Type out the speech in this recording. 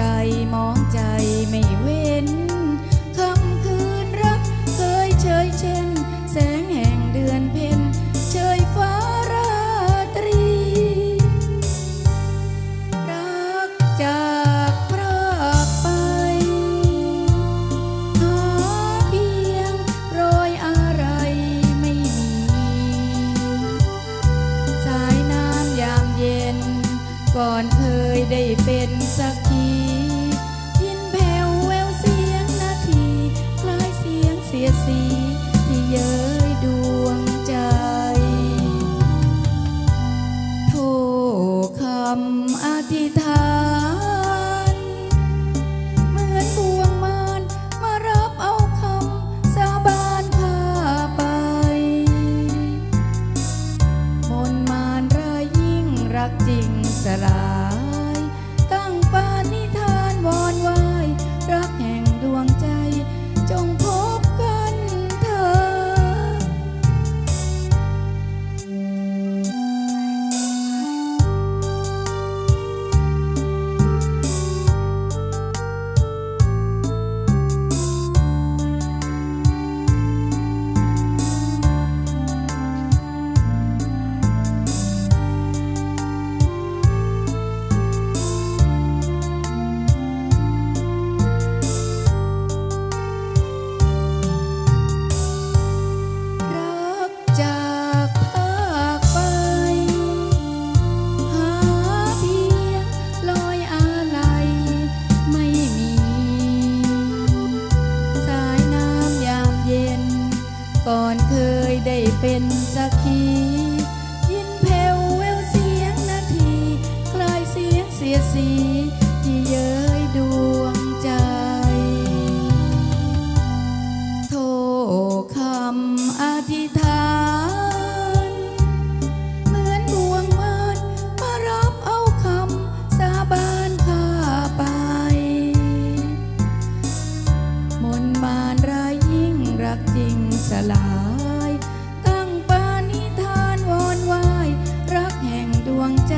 ใจมองใจไม่เว้นคำคืนรักเคยเชยเช่น แสงแห่งเดือนเพ็ญเชยฟ้าราตรี รักจากพรากไปหาเพียงรอยอะไรไม่มี สายน้ำยามเย็น ก่อนเคยได้เป็นสัก ก่อนเคยได้เป็นสักทียินเพลวแววเสียงนาทีคลายเสียงเสียสีที่เย้ยดวงใจ โทรคำอธิษฐาน สลาย ตั้งปานิธานวอนวาย รักแห่งดวงใจ